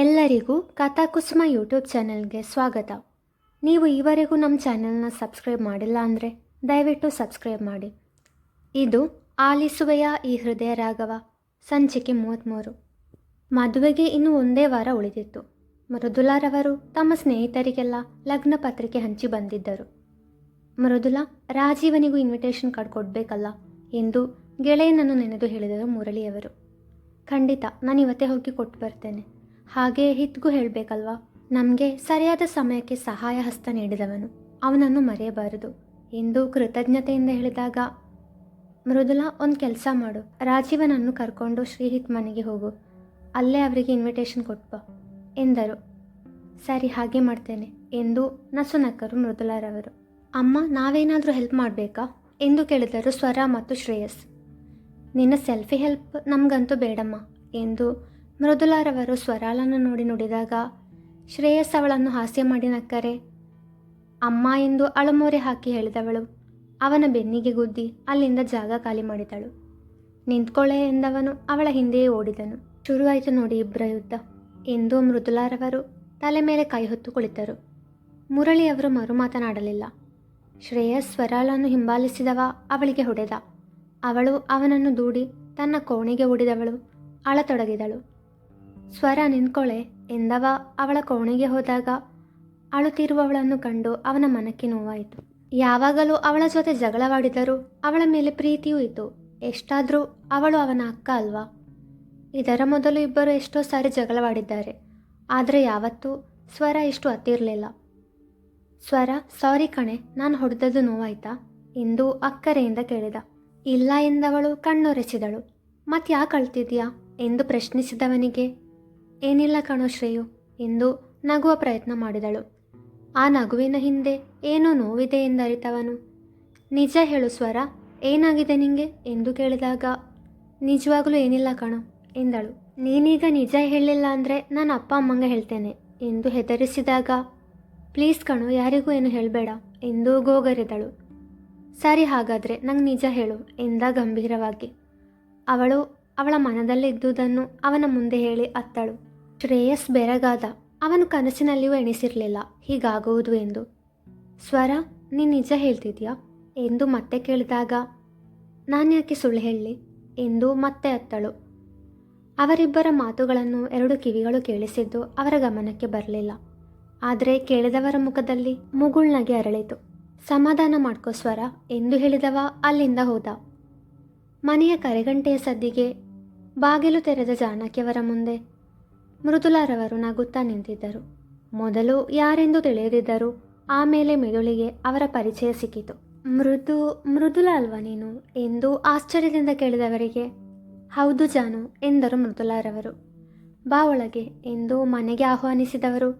ಎಲ್ಲರಿಗೂ ಕಥಾಕುಸುಮ ಯೂಟ್ಯೂಬ್ ಚಾನೆಲ್ಗೆ ಸ್ವಾಗತ. ನೀವು ಈವರೆಗೂ ನಮ್ಮ ಚಾನೆಲ್ನ ಸಬ್ಸ್ಕ್ರೈಬ್ ಮಾಡಿಲ್ಲ ಅಂದರೆ ದಯವಿಟ್ಟು ಸಬ್ಸ್ಕ್ರೈಬ್ ಮಾಡಿ. ಇದು ಆಲಿಸುವೆಯ ಈ ಹೃದಯ ರಾಘವ, ಸಂಚಿಕೆ ಮೂವತ್ತ್ಮೂರು ಮದುವೆಗೆ ಇನ್ನು ಒಂದೇ ವಾರ ಉಳಿದಿತ್ತು. ಮೃದುಲಾರವರು ತಮ್ಮ ಸ್ನೇಹಿತರಿಗೆಲ್ಲ ಲಗ್ನ ಪತ್ರಿಕೆ ಹಂಚಿ ಬಂದಿದ್ದರು. ಮೃದುಲಾ, ರಾಜೀವನಿಗೂ ಇನ್ವಿಟೇಷನ್ ಕಾರ್ಡ್ ಕೊಡಬೇಕಲ್ಲ ಎಂದು ಗೆಳೆಯನನ್ನು ನೆನೆದು ಹೇಳಿದರು ಮುರಳಿಯವರು. ಖಂಡಿತ ನಾನು ಇವತ್ತೇ ಹೋಗಿ ಕೊಟ್ಟು ಬರ್ತೇನೆ. ಹಾಗೆ ಹಿತ್ಗೂ ಹೇಳಬೇಕಲ್ವಾ? ನಮಗೆ ಸರಿಯಾದ ಸಮಯಕ್ಕೆ ಸಹಾಯ ಹಸ್ತ ನೀಡಿದವನು. ಅವನನ್ನು ಮರೆಯಬಾರದು. ಎಂದು ಕೃತಜ್ಞತೆಯಿಂದ ಹೇಳಿದಾಗ, ಮೃದುಲಾ, ಒಂದು ಕೆಲಸ ಮಾಡು. ರಾಜೀವನನ್ನು ಕರ್ಕೊಂಡು ಶ್ರೀಹಿತ್ ಮನೆಗೆ ಹೋಗು. ಅಲ್ಲೇ ಅವರಿಗೆ ಇನ್ವಿಟೇಷನ್ ಕೊಟ್ಬ, ಎಂದರು. ಸರಿ, ಹಾಗೆ ಮಾಡ್ತೇನೆ, ಎಂದು ನಸುನಕ್ಕರು ಮೃದುಲಾರವರು. ಅಮ್ಮ, ನಾವೇನಾದರೂ ಹೆಲ್ಪ್ ಮಾಡಬೇಕಾ? ಎಂದು ಕೇಳಿದರು ಸ್ವರ ಮತ್ತು ಶ್ರೇಯಸ್. ನಿನ್ನ ಸೆಲ್ಫಿ ಹೆಲ್ಪ್ ನಮಗಂತೂ ಬೇಡಮ್ಮ, ಎಂದು ಮೃದುಲಾರವರು ಸ್ವರಾಲನ್ನು ನೋಡಿ ನುಡಿದಾಗ, ಶ್ರೇಯಸ್ ಅವಳನ್ನು ಹಾಸ್ಯ ಮಾಡಿ ನಕ್ಕರೆ. ಅಮ್ಮ ಎಂದು ಅಳಮೋರೆ ಹಾಕಿ ಹೇಳಿದವಳು. ಅವನ ಬೆನ್ನಿಗೆ ಗುದ್ದಿ ಅಲ್ಲಿಂದ ಜಾಗ ಖಾಲಿ ಮಾಡಿದಳು. ನಿಂತ್ಕೊಳ್ಳೆ ಎಂದವನು ಅವಳ ಹಿಂದೆಯೇ ಓಡಿದನು. ಶುರುವಾಯಿತು ನೋಡಿ ಇಬ್ಬರ ಯುದ್ಧ. ಎಂದು ಮೃದುಲಾರವರು ತಲೆ ಮೇಲೆ ಕೈ ಹೊತ್ತು ಕುಳಿತರು. ಮುರಳಿಯವರು ಮರು ಮಾತನಾಡಲಿಲ್ಲ. ಶ್ರೇಯಸ್ ಸ್ವರಾಲನ್ನು ಹಿಂಬಾಲಿಸಿದವ ಅವಳಿಗೆ ಹೊಡೆದ. ಅವಳು ಅವನನ್ನು ದೂಡಿ ತನ್ನ ಕೋಣೆಗೆ ಓಡಿದವಳು. ಅಳತೊಡಗಿದಳು. ಸ್ವರ ನಿಂತ್ಕೊಳ್ಳೆ ಎಂದವ ಅವಳ ಕೋಣೆಗೆ ಹೋದಾಗ. ಅಳುತ್ತಿರುವವಳನ್ನು ಕಂಡು ಅವನ ಮನಕ್ಕೆ ನೋವಾಯಿತು. ಯಾವಾಗಲೂ ಅವಳ ಜೊತೆ ಜಗಳವಾಡಿದರೂ ಅವಳ ಮೇಲೆ ಪ್ರೀತಿಯೂ ಇತ್ತು. ಎಷ್ಟಾದರೂ ಅವಳು ಅವನ ಅಕ್ಕ ಅಲ್ವಾ? ಇದರ ಮೊದಲು ಇಬ್ಬರು ಎಷ್ಟೋ ಸಾರಿ ಜಗಳವಾಡಿದ್ದಾರೆ. ಆದರೆ ಯಾವತ್ತೂ ಸ್ವರ ಇಷ್ಟು ಹತ್ತಿರಲಿಲ್ಲ. ಸ್ವರ, ಸಾರಿ ಕಣೆ, ನಾನು ಹೊಡೆದದ್ದು ನೋವಾಯ್ತಾ? ಎಂದು ಅಕ್ಕರೆಯಿಂದ ಕೇಳಿದ. ಇಲ್ಲ ಎಂದವಳು ಕಣ್ಣೊರೆಸಿದಳು. ಮತ್ತೆ ಯಾಕೆ ಅಳ್ತಿದ್ಯಾ? ಎಂದು ಪ್ರಶ್ನಿಸಿದವನಿಗೆ ಏನಿಲ್ಲ ಕಣೋ ಶ್ರೇಯು. ಎಂದು ನಗುವ ಪ್ರಯತ್ನ ಮಾಡಿದಳು. ಆ ನಗುವಿನ ಹಿಂದೆ ಏನೋ ನೋವಿದೆ ಎಂದರಿತವನು. ನಿಜ ಹೇಳು ಸ್ವರ, ಏನಾಗಿದೆ ನಿಂಗೆ? ಎಂದು ಕೇಳಿದಾಗ, ನಿಜವಾಗಲೂ ಏನಿಲ್ಲ ಕಣೋ ಎಂದಳು. ನೀನೀಗ ನಿಜ ಹೇಳಿಲ್ಲ ಅಂದರೆ ನಾನು ಅಪ್ಪ ಅಮ್ಮಂಗೆ ಹೇಳ್ತೇನೆ ಎಂದು ಹೆದರಿಸಿದಾಗ, ಪ್ಲೀಸ್ ಕಣೋ, ಯಾರಿಗೂ ಏನು ಹೇಳಬೇಡ ಎಂದು ಗೋಗರೆದಳು. ಸರಿ ಹಾಗಾದರೆ ನಂಗೆ ನಿಜ ಹೇಳು ಎಂದ ಗಂಭೀರವಾಗಿ. ಅವಳು ಅವಳ ಮನದಲ್ಲಿದ್ದುದನ್ನು ಅವನ ಮುಂದೆ ಹೇಳಿ ಅತ್ತಳು. ಶ್ರೇಯಸ್ ಬೆರಗಾದ ಅವನು ಕನಸಿನಲ್ಲಿಯೂ ಎಣಿಸಿರಲಿಲ್ಲ. ಹೀಗಾಗುವುದು ಎಂದು. ಸ್ವರ ನೀನು ನಿಜ ಹೇಳ್ತಿದ್ಯಾ? ಎಂದು ಮತ್ತೆ ಕೇಳಿದಾಗ, ನಾನು ಯಾಕೆ ಸುಳ್ಳು ಹೇಳಲಿ ಎಂದು ಮತ್ತೆ ಅತ್ತಳು. ಅವರಿಬ್ಬರ ಮಾತುಗಳನ್ನು ಎರಡು ಕಿವಿಗಳು ಕೇಳಿಸಿದ್ದು ಅವರ ಗಮನಕ್ಕೆ ಬರಲಿಲ್ಲ. ಆದರೆ ಕೇಳಿದವರ ಮುಖದಲ್ಲಿ ಮುಗುಳ್ನಗೆ ಅರಳಿತು. ಸಮಾಧಾನ ಮಾಡ್ಕೋ ಸ್ವರ, ಎಂದು ಹೇಳಿದವ ಅಲ್ಲಿಂದ ಹೋದ. ಮನೆಯ ಕರೆಗಂಟೆಯ ಸದ್ದಿಗೆ ಬಾಗಿಲು ತೆರೆದ ಜಾನಕಿಯವರ ಮುಂದೆ ಮೃದುಲಾರವರು ನಗುತ್ತಾ ನಿಂತಿದ್ದರು. ಮೊದಲು ಯಾರೆಂದು ತಿಳಿಯದಿದ್ದರು ಆಮೇಲೆ ಮೆದುಳಿಗೆ ಅವರ ಪರಿಚಯ ಸಿಕ್ಕಿತು. ಮೃದು, ಮೃದುಲ ಅಲ್ವಾ ನೀನು? ಎಂದು ಆಶ್ಚರ್ಯದಿಂದ ಕೇಳಿದವರಿಗೆ, ಹೌದು ಜಾನು, ಎಂದರು ಮೃದುಲಾರವರು. ಬಾ ಒಳಗೆ ಎಂದು ಮನೆಗೆ ಆಹ್ವಾನಿಸಿದವರು,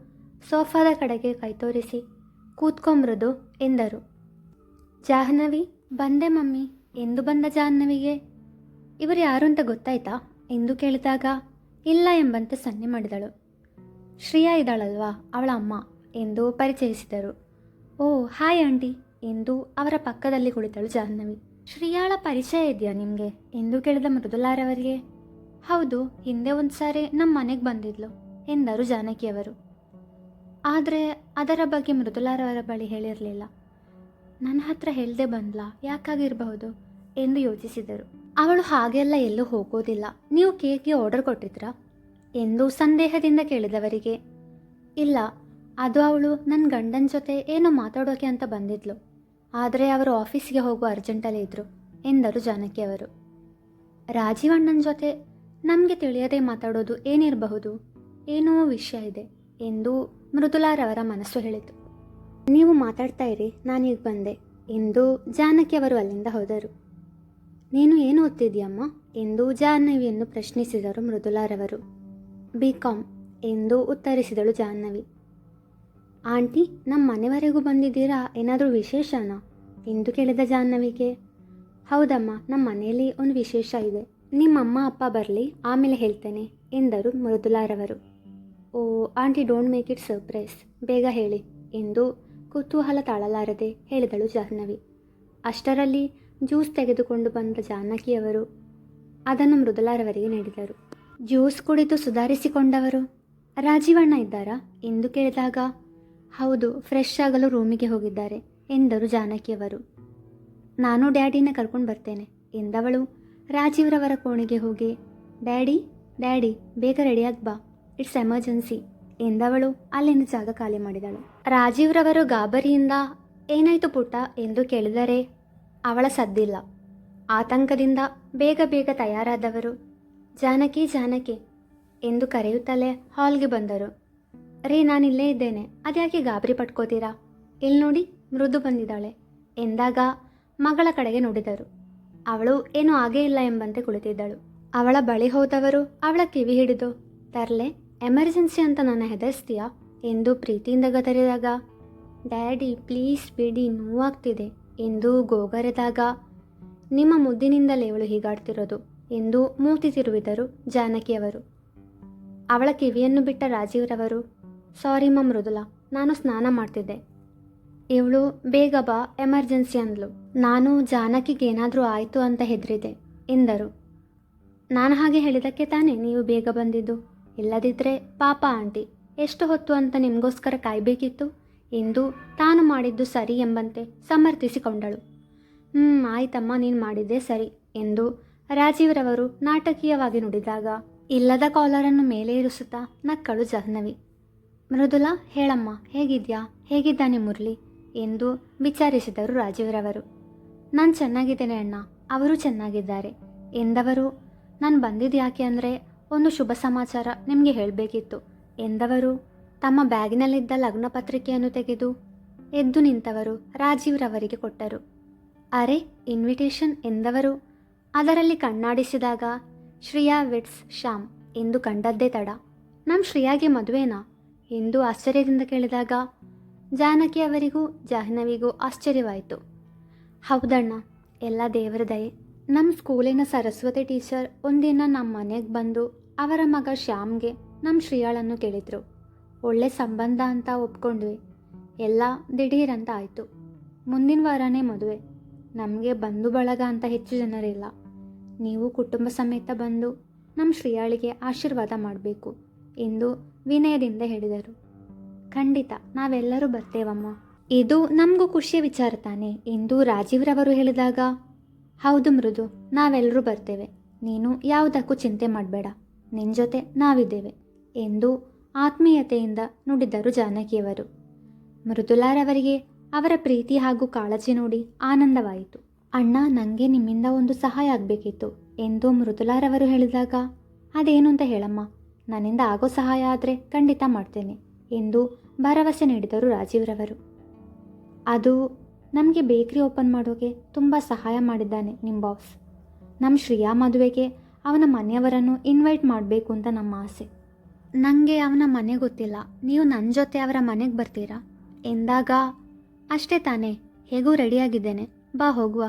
ಸೋಫಾದ ಕಡೆಗೆ ಕೈತೋರಿಸಿ ಕೂತ್ಕೊ ಮೃದು, ಎಂದರು. ಜಾಹ್ನವಿ, ಬಂದೆ ಮಮ್ಮಿ, ಎಂದು ಬಂದ ಜಾಹ್ನವಿಗೆ, ಇವರು ಯಾರು ಅಂತ ಗೊತ್ತಾಯ್ತಾ? ಎಂದು ಕೇಳಿದಾಗ ಇಲ್ಲ ಎಂಬಂತೆ ಸನ್ನೆ ಮಾಡಿದಳು. ಶ್ರೇಯಾ ಇದ್ದಾಳಲ್ವಾ ಅವಳ ಅಮ್ಮ ಎಂದು ಪರಿಚಯಿಸಿದರು. ಓ, ಹಾಯ್ ಆಂಟಿ ಎಂದು ಅವರ ಪಕ್ಕದಲ್ಲಿ ಕುಳಿತಳು ಜಾಹ್ನವಿ. ಶ್ರೀಯಾಳ ಪರಿಚಯ ಇದೆಯಾ ನಿಮಗೆ ಎಂದು ಕೇಳಿದ ಮೃದುಲಾರವರಿಗೆ ಹೌದು, ಹಿಂದೆ ಒಂದು ಸಾರಿ ನಮ್ಮ ಮನೆಗೆ ಬಂದಿದ್ಲು ಎಂದರು ಜಾನಕಿಯವರು ಆದರೆ ಅದರ ಬಗ್ಗೆ ಮೃದುಲಾರವರ ಬಳಿ ಹೇಳಿರಲಿಲ್ಲ. ನನ್ನ ಹತ್ರ ಹೇಳದೆ ಬಂದ್ಲಾ, ಯಾಕಾಗಿರಬಹುದು ಎಂದು ಯೋಚಿಸಿದರು. ಅವಳು ಹಾಗೆಲ್ಲ ಎಲ್ಲೂ ಹೋಗೋದಿಲ್ಲ. ನೀವು ಕೇಕ್ಗೆ ಆರ್ಡರ್ ಕೊಟ್ಟಿದ್ರಾ? ಎಂದು ಸಂದೇಹದಿಂದ ಕೇಳಿದವರಿಗೆ. ಇಲ್ಲ, ಅದು ಅವಳು ನನ್ನ ಗಂಡನ ಜೊತೆ ಏನೋ ಮಾತಾಡೋಕೆ ಅಂತ ಬಂದಿದ್ಲು. ಆದರೆ ಅವರು ಆಫೀಸ್ಗೆ ಹೋಗೋ ಅರ್ಜೆಂಟಲ್ಲೇ ಇದ್ದರು ಎಂದರು ಜಾನಕಿಯವರು ರಾಜೀವಣ್ಣನ ಜೊತೆ ನಮಗೆ ತಿಳಿಯದೆ ಮಾತಾಡೋದು ಏನಿರಬಹುದು? ಏನೋ ವಿಷಯ ಇದೆ, ಎಂದು ಮೃದುಲಾರವರ ಮನಸ್ಸು ಹೇಳಿತು. ನೀವು ಮಾತಾಡ್ತಾ ಇರಿ, ನಾನೀಗ ಬಂದೆ, ಎಂದು ಜಾನಕಿಯವರು ಅಲ್ಲಿಂದ ಹೋದರು. ನೀನು ಏನು ಓದ್ತಿದ್ಯಮ್ಮ ಎಂದು ಜಾಹ್ನವಿಯನ್ನು ಪ್ರಶ್ನಿಸಿದರು ಮೃದುಲಾರವರು. ಬಿ. ಕಾಮ್ ಎಂದು ಉತ್ತರಿಸಿದಳು ಜಾಹ್ನವಿ. ಆಂಟಿ, ನಮ್ಮ ಮನೆವರೆಗೂ ಬಂದಿದ್ದೀರಾ? ಏನಾದರೂ ವಿಶೇಷನಾ? ಎಂದು ಕೇಳಿದ ಜಾಹ್ನವಿಗೆ. ಹೌದಮ್ಮ, ನಮ್ಮ ಮನೆಯಲ್ಲಿ ಒಂದು ವಿಶೇಷ ಇದೆ. ನಿಮ್ಮ ಅಮ್ಮ ಅಪ್ಪ ಬರಲಿ, ಆಮೇಲೆ ಹೇಳ್ತೇನೆ, ಎಂದರು ಮೃದುಲಾರವರು. ಓ, aunty, don't make it surprise, ಬೇಗ ಹೇಳಿ, ಎಂದು ಕುತೂಹಲ ತಾಳಲಾರದೆ ಹೇಳಿದಳು ಜಾಹ್ನವಿ. ಅಷ್ಟರಲ್ಲಿ ಜ್ಯೂಸ್ ತೆಗೆದುಕೊಂಡು ಬಂದ ಜಾನಕಿಯವರು ಅದನ್ನು ಮೃದುಲಾರವರಿಗೆ ನೀಡಿದರು. ಜ್ಯೂಸ್ ಕುಡಿದು ಸುಧಾರಿಸಿಕೊಂಡವರು ರಾಜೀವಣ್ಣ ಇದ್ದಾರಾ ಎಂದು ಕೇಳಿದಾಗ, ಹೌದು ಫ್ರೆಶ್ ಆಗಲು ರೂಮಿಗೆ ಹೋಗಿದ್ದಾರೆ ಎಂದರು ಜಾನಕಿಯವರು. ನಾನು ಡ್ಯಾಡಿನ ಕರ್ಕೊಂಡು ಬರ್ತೇನೆ ಎಂದವಳು ರಾಜೀವ್ರವರ ಕೋಣೆಗೆ ಹೋಗಿ, ಡ್ಯಾಡಿ ಡ್ಯಾಡಿ, ಬೇಗ ರೆಡಿಯಾಗಿ ಬಾ, ಇಟ್ಸ್ ಎಮರ್ಜೆನ್ಸಿ ಎಂದವಳು ಅಲ್ಲಿಂದ ಜಾಗ ಖಾಲಿ ಮಾಡಿದಳು. ರಾಜೀವ್ರವರು ಗಾಬರಿಯಿಂದ, ಏನಾಯ್ತು ಪುಟ್ಟ? ಎಂದು ಕೇಳಿದರೆ ಅವಳ ಸದ್ದಿಲ್ಲ. ಆತಂಕದಿಂದ ಬೇಗ ಬೇಗ ತಯಾರಾದವರು ಜಾನಕಿ ಜಾನಕಿ ಎಂದು ಕರೆಯುತ್ತಲೇ ಹಾಲ್ಗೆ ಬಂದರು. ರೀ, ನಾನಿಲ್ಲೇ ಇದ್ದೇನೆ. ಅದ್ಯಾಕೆ ಗಾಬರಿ ಪಟ್ಕೋತೀರಾ? ಇಲ್ಲಿ ನೋಡಿ ಮೃದು ಬಂದಿದ್ದಾಳೆ ಎಂದಾಗ ಮಗಳ ಕಡೆಗೆ ನೋಡಿದರು. ಅವಳು ಏನೂ ಆಗೇ ಇಲ್ಲ ಎಂಬಂತೆ ಕುಳಿತಿದ್ದಳು. ಅವಳ ಬಳಿ ಹೋದವರು ಅವಳ ಕಿವಿ ಹಿಡಿದು, ತರ್ಲೆ, ಎಮರ್ಜೆನ್ಸಿ ಅಂತ ನನ್ನ ಹೆದರ್ಸ್ತೀಯಾ? ಎಂದು ಪ್ರೀತಿಯಿಂದ ಗದರಿದಾಗ, ಡ್ಯಾಡಿ, ಪ್ಲೀಸ್ ಬಿಡಿ, ನೋವಾಗ್ತಿದೆ. ಎಂದು ಗೋಗರೆದಾಗ ನಿಮ್ಮ ಮುದ್ದಿನಿಂದಲೇ ಇವಳು ಹೀಗಾಡ್ತಿರೋದು ಎಂದು ಮೂತಿ ತಿರುವಿದರು ಜಾನಕಿಯವರು. ಅವಳ ಕಿವಿಯನ್ನು ಬಿಟ್ಟ ರಾಜೀವ್ರವರು, ಸಾರಿ ಮಾ ಮೃದುಲಾ, ನಾನು ಸ್ನಾನ ಮಾಡ್ತಿದ್ದೆ. ಇವಳು ಬೇಗ ಬಾ, ಎಮರ್ಜೆನ್ಸಿ ಅಂದ್ಲು. ನಾನು ಜಾನಕಿಗೇನಾದರೂ ಆಯಿತು ಅಂತ ಹೆದರಿದೆ, ಎಂದರು. ನಾನು ಹಾಗೆ ಹೇಳಿದಕ್ಕೆ ತಾನೇ ನೀವು ಬೇಗ ಬಂದಿದ್ದು? ಇಲ್ಲದಿದ್ದರೆ ಪಾಪ ಆಂಟಿ, ಎಷ್ಟು ಹೊತ್ತು ಅಂತ ನಿಮಗೋಸ್ಕರ ಕಾಯಬೇಕಿತ್ತು? ಎಂದು ತಾನು ಮಾಡಿದ್ದು ಸರಿ ಎಂಬಂತೆ ಸಮರ್ಥಿಸಿಕೊಂಡಳು. ಹ್ಞೂ ಆಯ್ತಮ್ಮ, ನೀನು ಮಾಡಿದ್ದೆ ಸರಿ ಎಂದು ರಾಜೀವ್ರವರು ನಾಟಕೀಯವಾಗಿ ನುಡಿದಾಗ, ಇಲ್ಲದ ಕಾಲರನ್ನು ಮೇಲೆ ಇರಿಸುತ್ತಾ ನಕ್ಕಳು ಜಹ್ನವಿ. ಮೃದುಲಾ, ಹೇಳಮ್ಮ, ಹೇಗಿದ್ಯಾ? ಹೇಗಿದ್ದಾನೆ ಮುರಳಿ? ಎಂದು ವಿಚಾರಿಸಿದರು ರಾಜೀವ್ರವರು. ನಾನು ಚೆನ್ನಾಗಿದ್ದೇನೆ ಅಣ್ಣ, ಅವರು ಚೆನ್ನಾಗಿದ್ದಾರೆ ಎಂದವರು, ನಾನು ಬಂದಿದ್ದು ಯಾಕೆ ಅಂದರೆ ಒಂದು ಶುಭ ಸಮಾಚಾರ ನಿಮಗೆ ಹೇಳಬೇಕಿತ್ತು ಎಂದವರು ತಮ್ಮ ಬ್ಯಾಗಿನಲ್ಲಿದ್ದ ಲಗ್ನ ಪತ್ರಿಕೆಯನ್ನು ತೆಗೆದು ಎದ್ದು ನಿಂತವರು ರಾಜೀವ್ರವರಿಗೆ ಕೊಟ್ಟರು. ಅರೆ ಇನ್ವಿಟೇಷನ್ ಎಂದವರು? ಅದರಲ್ಲಿ ಕಣ್ಣಾಡಿಸಿದಾಗ, ಶ್ರೇಯಾ ವಿಟ್ಸ್ ಶ್ಯಾಮ್ ಎಂದು ಕಂಡದ್ದೇ ತಡ. ನಮ್ಮ ಶ್ರೇಯಾಗೆ ಮದುವೆನಾ? ಎಂದು ಆಶ್ಚರ್ಯದಿಂದ ಕೇಳಿದಾಗ, ಜಾನಕಿ ಅವರಿಗೂ ಜಾಹ್ನವಿಗೂ ಆಶ್ಚರ್ಯವಾಯಿತು. ಹೌದಣ್ಣ, ಎಲ್ಲ ದೇವರ ದಯೆ. ನಮ್ಮ ಸ್ಕೂಲಿನ ಸರಸ್ವತಿ ಟೀಚರ್ ಒಂದಿನ ನಮ್ಮ ಮನೆಗೆ ಬಂದು ಅವರ ಮಗ ಶ್ಯಾಮ್ಗೆ ನಮ್ಮ ಶ್ರೇಯಾಳನ್ನು ಕೇಳಿದರು. ಒಳ್ಳೆ ಸಂಬಂಧ ಅಂತ ಒಪ್ಕೊಂಡ್ವಿ. ಎಲ್ಲ ದಿಢೀರಂತ ಆಯಿತು. ಮುಂದಿನ ವಾರನೇ ಮದುವೆ. ನಮಗೆ ಬಂಧು ಬಳಗ ಅಂತ ಹೆಚ್ಚು ಜನರಿಲ್ಲ. ನೀವು ಕುಟುಂಬ ಸಮೇತ ಬಂದು ನಮ್ಮ ಶ್ರೀಯಾಳಿಗೆ ಆಶೀರ್ವಾದ ಮಾಡಬೇಕು ಎಂದು ವಿನಯದಿಂದ ಹೇಳಿದರು. ಖಂಡಿತ, ನಾವೆಲ್ಲರೂ ಬರ್ತೇವಮ್ಮ. ಇದು ನಮಗೂ ಖುಷಿಯ ವಿಚಾರ ತಾನೆ ಎಂದು ರಾಜೀವ್ರವರು ಹೇಳಿದಾಗ, ಹೌದು ಮೃದು, ನಾವೆಲ್ಲರೂ ಬರ್ತೇವೆ. ನೀನು ಯಾವುದಕ್ಕೂ ಚಿಂತೆ ಮಾಡಬೇಡ. ನಿನ್ನ ಜೊತೆ ನಾವಿದ್ದೇವೆ ಎಂದು ಆತ್ಮೀಯತೆಯಿಂದ ನುಡಿದರು ಜಾನಕಿಯವರು. ಮೃದುಲಾರವರಿಗೆ ಅವರ ಪ್ರೀತಿ ಹಾಗೂ ಕಾಳಜಿ ನೋಡಿ ಆನಂದವಾಯಿತು. ಅಣ್ಣ ನನಗೆ ನಿಮ್ಮಿಂದ ಒಂದು ಸಹಾಯ ಆಗಬೇಕಿತ್ತು. ಎಂದು ಮೃದುಲಾರವರು ಹೇಳಿದಾಗ, ಅದೇನು ಅಂತ ಹೇಳಮ್ಮ. ನನ್ನಿಂದ ಆಗೋ ಸಹಾಯ ಆದರೆ ಖಂಡಿತ ಮಾಡ್ತೇನೆ ಎಂದು ಭರವಸೆ ನೀಡಿದರು ರಾಜೀವ್ರವರು. ಅದು ನಮಗೆ ಬೇಕ್ರಿ ಓಪನ್ ಮಾಡೋಕೆ ತುಂಬ ಸಹಾಯ ಮಾಡಿದ್ದಾನೆ ನಿಮ್ಮ ಬಾಸ್. ನಮ್ಮ ಶ್ರೇಯಾ ಮದುವೆಗೆ ಅವನ ಮನೆಯವರನ್ನು ಇನ್ವೈಟ್ ಮಾಡಬೇಕು ಅಂತ ನಮ್ಮ ಆಸೆ. ನನಗೆ ಅವನ ಮನೆ ಗೊತ್ತಿಲ್ಲ. ನೀವು ನನ್ನ ಜೊತೆ ಅವರ ಮನೆಗೆ ಬರ್ತೀರಾ? ಎಂದಾಗ, ಅಷ್ಟೇ ತಾನೇ, ಹೇಗೂ ರೆಡಿಯಾಗಿದ್ದೇನೆ. ಬಾ ಹೋಗುವ,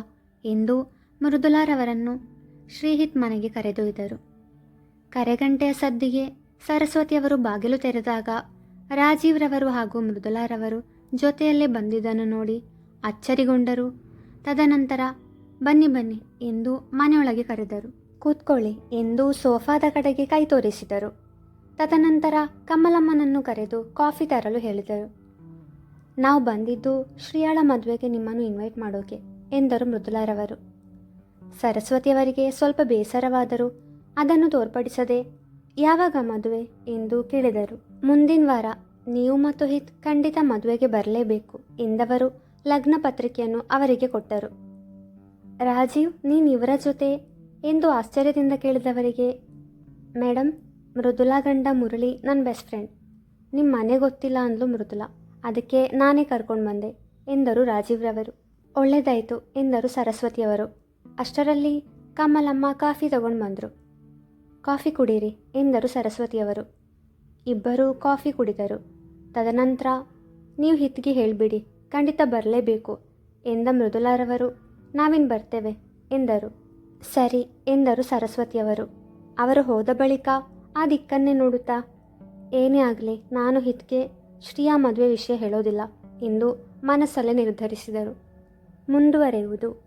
ಎಂದು ಮೃದುಲಾರವರನ್ನು ಶ್ರೀಹಿತ್ ಮನೆಗೆ ಕರೆದೊಯ್ದರು. ಕರೆಗಂಟೆಯ ಸದ್ದಿಗೆ ಸರಸ್ವತಿಯವರು ಬಾಗಿಲು ತೆರೆದಾಗ ರಾಜೀವ್ರವರು ಹಾಗೂ ಮೃದುಲಾರವರು ಜೊತೆಯಲ್ಲೇ ಬಂದಿದ್ದನ್ನು ನೋಡಿ ಅಚ್ಚರಿಗೊಂಡರು. ತದನಂತರ, ಬನ್ನಿ ಬನ್ನಿ, ಎಂದು ಮನೆಯೊಳಗೆ ಕರೆದರು. ಕೂತ್ಕೊಳ್ಳಿ, ಎಂದು ಸೋಫಾದ ಕಡೆಗೆ ಕೈ ತೋರಿಸಿದರು. ತದನಂತರ ಕಮಲಮ್ಮನನ್ನು ಕರೆದು ಕಾಫಿ ತರಲು ಹೇಳಿದರು. ನಾವು ಬಂದಿದ್ದು ಶ್ರೀಯಾಳ ಮದುವೆಗೆ ನಿಮ್ಮನ್ನು ಇನ್ವೈಟ್ ಮಾಡೋಕೆ ಎಂದರು ಮೃದುಲಾರವರು. ಸರಸ್ವತಿಯವರಿಗೆ ಸ್ವಲ್ಪ ಬೇಸರವಾದರೂ ಅದನ್ನು ತೋರ್ಪಡಿಸದೆ ಯಾವಾಗ ಮದುವೆ ಎಂದು ಕೇಳಿದರು. ಮುಂದಿನ ವಾರ ನೀವು ಮತ್ತು ಹಿತ್ ಖಂಡಿತ ಮದುವೆಗೆ ಬರಲೇಬೇಕು ಎಂದವರು ಲಗ್ನ ಪತ್ರಿಕೆಯನ್ನು ಅವರಿಗೆ ಕೊಟ್ಟರು. ರಾಜೀವ್ ನೀನು ಇವರ ಜೊತೆ ಎಂದು ಆಶ್ಚರ್ಯದಿಂದ ಕೇಳಿದವರಿಗೆ ಮೇಡಮ್ ಮೃದುಲಾ ಗಂಡ ಮುರಳಿ ನನ್ನ ಬೆಸ್ಟ್ ಫ್ರೆಂಡ್ ನಿಮ್ಮ ಮನೆ ಗೊತ್ತಿಲ್ಲ ಅಂದ್ಲು ಮೃದುಲಾ. ಅದಕ್ಕೆ ನಾನೇ ಕರ್ಕೊಂಡು ಬಂದೆ, ಎಂದರು ರಾಜೀವ್ರವರು ಒಳ್ಳೆಯದಾಯಿತು ಎಂದರು ಸರಸ್ವತಿಯವರು ಅಷ್ಟರಲ್ಲಿ ಕಮಲಮ್ಮ ಕಾಫಿ ತಗೊಂಡು ಬಂದರು. ಕಾಫಿ ಕುಡೀರಿ, ಎಂದರು ಸರಸ್ವತಿಯವರು ಇಬ್ಬರು ಕಾಫಿ ಕುಡಿದರು. ತದನಂತರ, ನೀವು ಹಿತ್ಗೆ ಹೇಳಿಬಿಡಿ, ಖಂಡಿತ ಬರಲೇಬೇಕು, ಎಂದ ಮೃದುಲಾರವರು ನಾವಿನ್ ಬರ್ತೇವೆ, ಎಂದರು. ಸರಿ, ಎಂದರು ಸರಸ್ವತಿಯವರು ಅವರು ಹೋದ ಬಳಿಕ ಆ ದಿಕ್ಕನ್ನೇ ನೋಡುತ್ತಾ, ಏನೇ ಆಗಲಿ, ನಾನು ಹಿತ್ಗೆ ಶ್ರೀಯಾ ಮದುವೆ ವಿಷಯ ಹೇಳೋದಿಲ್ಲ ಎಂದು ಮನಸ್ಸಲ್ಲೇ ನಿರ್ಧರಿಸಿದರು. ಮುಂದುವರೆಯುವುದು.